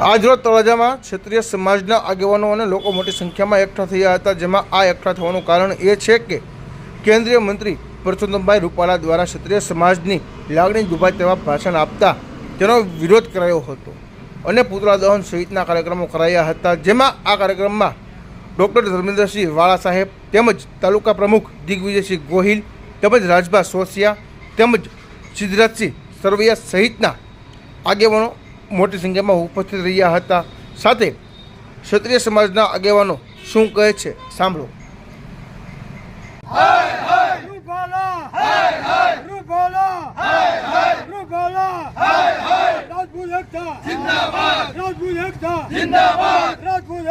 આજરોજ તળાજામાં ક્ષેત્રીય સમાજના આગેવાનો અને લોકો મોટી સંખ્યામાં એકઠા થયા હતા, જેમાં આ એકઠા થવાનું કારણ એ છે કે કેન્દ્રીય મંત્રી પરસોત્તમભાઈ રૂપાલા દ્વારા ક્ષત્રિય સમાજની લાગણી દુભાય તેવા ભાષણ આપતા તેનો વિરોધ કરાયો હતો અને પુતળા દહન સહિતના કાર્યક્રમો કરાયા હતા, જેમાં આ કાર્યક્રમમાં ડૉક્ટર ધર્મેન્દ્રસિંહ વાળા સાહેબ તેમજ તાલુકા પ્રમુખ દિગ્વિજયસિંહ ગોહિલ તેમજ રાજભા સોસિયા તેમજ સિદ્ધરાજસિંહ સરવૈયા સહિતના આગેવાનો મોટી સંખ્યામાં ઉપસ્થિત રહ્યા હતા. સાથે ક્ષત્રિય સમાજના આગેવાનો શું કહે છે? સાંભળો. જિંદાબાદ. રાજપૂત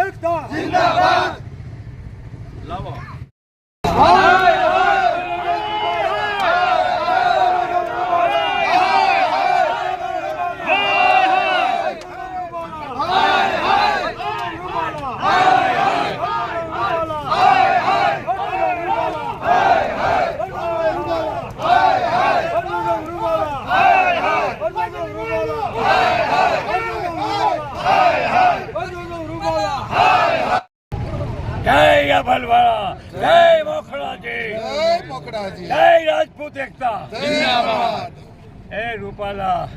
જય રાજપૂત એકતા. જિંદાબાદ એ રૂપાલા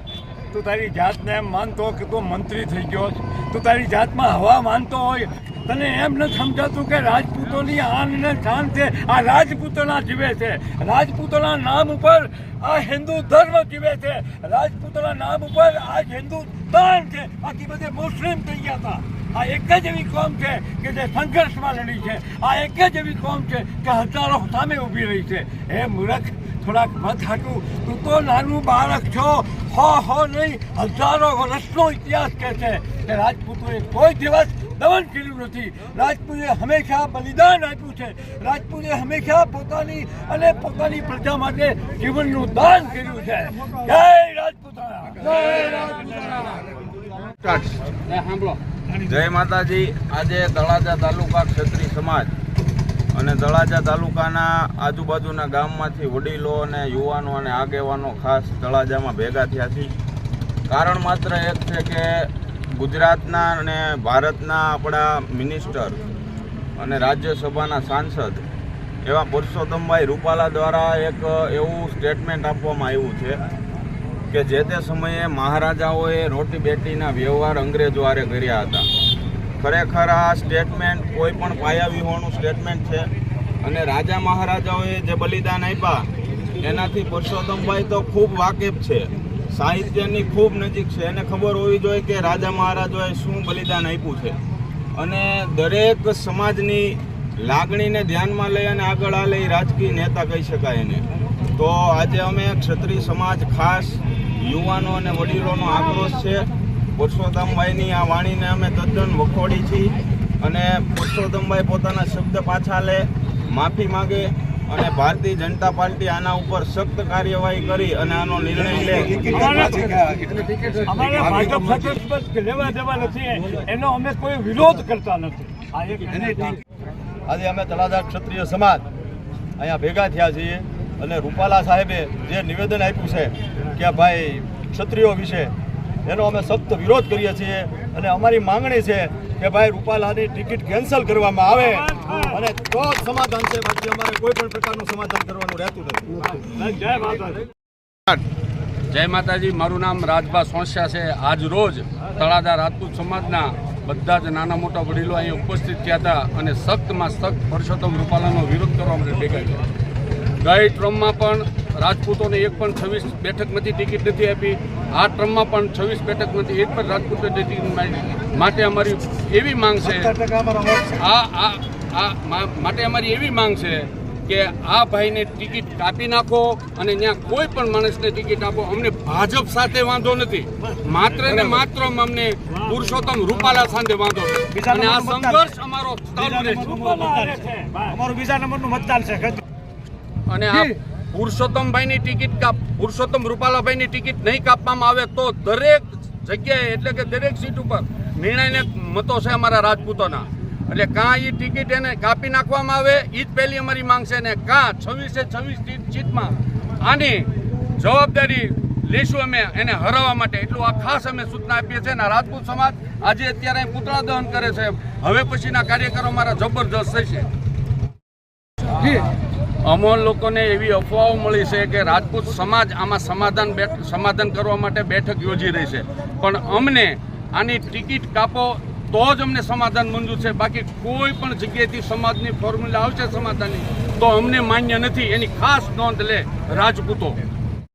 તું તારી જાતને એમ માનતો કે તું મંત્રી થઈ ગયો. તું તારી જાતમાં હવા માનતો હોય તને એમ ન સમજાતું કે રાજપૂતોની આન ને શાન છે, આ રાજપૂતોના જીવે છે. રાજપૂતોના નામ ઉપર આ હિન્દુ ધર્મ જીવે છે. રાજપૂતોના નામ ઉપર આ હિન્દુ હિન્દુસ્તાન છે. બાકી બધે મુસ્લિમ થઈ ગયા હતા. આ એક જ એવી કોમ છે કે જે સંઘર્ષમાં લડી છે. આ એક જ એવી કોમ છે કે હજારો સામે ઊભી રહી છે. એ મૂર્ખ, થોડાક મત હાટું. તું તો નાનું બાળક છો. હો હો નહીં. હજારો વર્ષનો ઇતિહાસ કહે છે કે રાજપૂતોએ કોઈ દિવસ દમન કર્યું નથી. રાજપૂતે હંમેશા બલિદાન આપ્યું છે. રાજપૂતે હંમેશા પોતાની અને પોતાની પ્રજા માટે જીવનનું દાન કર્યું છે. જય રાજપૂતાણા. જય જય માતાજી. આજે તળાજા તાલુકા ક્ષત્રિય સમાજ અને તળાજા તાલુકાના આજુબાજુના ગામમાંથી વડીલો અને યુવાનો અને આગેવાનો ખાસ તળાજામાં ભેગા થયા છે. કારણ માત્ર એક છે કે ગુજરાતના અને ભારતના આપણા મિનિસ્ટર અને રાજ્યસભાના સાંસદ એવા પુરુષોત્તમભાઈ રૂપાલા દ્વારા એક એવું સ્ટેટમેન્ટ આપવામાં આવ્યું છે કે જે તે સમયે મહારાજાઓએ રોટી બેટીના વ્યવહાર અંગ્રેજો હારે કર્યા હતા. ખરેખર આ સ્ટેટમેન્ટ કોઈ પણ પાયાવિહોણું સ્ટેટમેન્ટ છે અને રાજા મહારાજાઓએ જે બલિદાન આપ્યા, એનાથી પુરુષોત્તમભાઈ તો ખૂબ વાકેફ છે. સાહિત્યની ખૂબ નજીક છે. એને ખબર હોવી જોઈએ કે રાજા મહારાજાએ શું બલિદાન આપ્યું છે. અને દરેક સમાજની લાગણીને ધ્યાનમાં લઈ અને આગળ આ લઈ રાજકીય નેતા કહી શકાય એને. તો આજે અમે ક્ષત્રિય સમાજ ખાસ યુવાનો અને વડીલોનો આક્રોશ છે. પુરુષોત્તમભાઈની આ વાણીને અમે તદ્દન વખોડી છીએ. અને પુરુષોત્તમભાઈ પોતાના શબ્દ પાછા લે, માફી માગે અને ભારતીય જનતા પાર્ટી આના ઉપર સખ્ત કાર્યવાહી કરી અને આનો નિર્ણય લે. લેવા દેવા નથી. એનો અમે કોઈ વિરોધ કરતા નથી. આજે અમે તળાજા ક્ષત્રિય સમાજ અહીંયા ભેગા થયા છીએ અને રૂપાલા સાહેબે જે નિવેદન આપ્યું છે કે ભાઈ ક્ષત્રિયો વિશે એનો અમે સખ્ત વિરોધ કરીએ છીએ અને અમારી માંગણી છે કે ભાઈ રૂપાલાની ટિકિટ કેન્સલ કરવામાં આવે. અને તો જ સમાધાન છે બાકી અમારે કોઈ પણ પ્રકારનું સમાધાન કરવાનું રહેતું નથી. જય માતાજી. જય માતાજી મારું નામ રાજભા સોંસ્યા છે. આજ રોજ તળાદા રાજપૂત સમાજના બધા જ નાના મોટા વડીલો અહીં ઉપસ્થિત થયા હતા અને સખ્તમાં સખ્ત પરસોત્તમ રૂપાલાનો વિરોધ કરવા માટે ભેગા થયા. ગઈ ટ્રમમાં પણ રાજપૂતોને એક પણ છવ્વીસ બેઠકમાંથી ટિકિટ નથી આપી. આ ટ્રમમાં પણ છવ્વીસ બેઠકમાંથી એક પણ રાજપૂતને ટિકિટ માટે અમારી એવી માંગ છે. આ આ આ માટે અમારી એવી માંગ છે કે આ ભાઈને ટિકિટ કાપી નાખો અને ત્યાં કોઈ પણ માણસને ટિકિટ આપો. અમને ભાજપ સાથે વાંધો નથી. માત્ર ને માત્ર અમને પુરુષોત્તમ રૂપાલા સાથે વાંધો છે અને આ સંઘર્ષ અમારો અમારું બીજા નંબરનું મતદાન છે. અને આ પુરુષોત્તમભાઈની ટિકિટ કાપ પુરુષોત્તમ રૂપાલાભાઈની ટિકિટ નહીં કાપવામાં આવે તો દરેક જગ્યાએ એટલે કે દરેક સીટ ઉપર નિર્ણયને મતો છે અમારા રાજપૂતોના. એટલે કાં એ ટિકિટ એને કાપી નાખવામાં આવે એ જ પહેલી અમારી માંગ છે ને કાં છવ્વીસે છવ્વીસ સીટમાં આની જવાબદારી લેશું અમે એને હરાવવા માટે. એટલું આ ખાસ અમે સૂચના આપીએ છીએ અને રાજપૂત સમાજ આજે અત્યારે પુતળા દહન કરે છે હવે પછીના કાર્યક્રમો મારા જબરજસ્ત થશે. અમોલ લોકોને એવી અફવાઓ મળી છે કે રાજપૂત સમાજ આમાં સમાધાન સમાધાન કરવા માટે બેઠક યોજી રહી છે. પણ અમને આની ટિકિટ કાપો તો જ અમને સમાધાન મંજૂર છે. બાકી કોઈ પણ જગ્યાએથી સમાજની ફોર્મ્યુલા આવશે સમાધાનની, તો અમને માન્ય નથી. એની ખાસ નોંધ લે રાજપૂતો.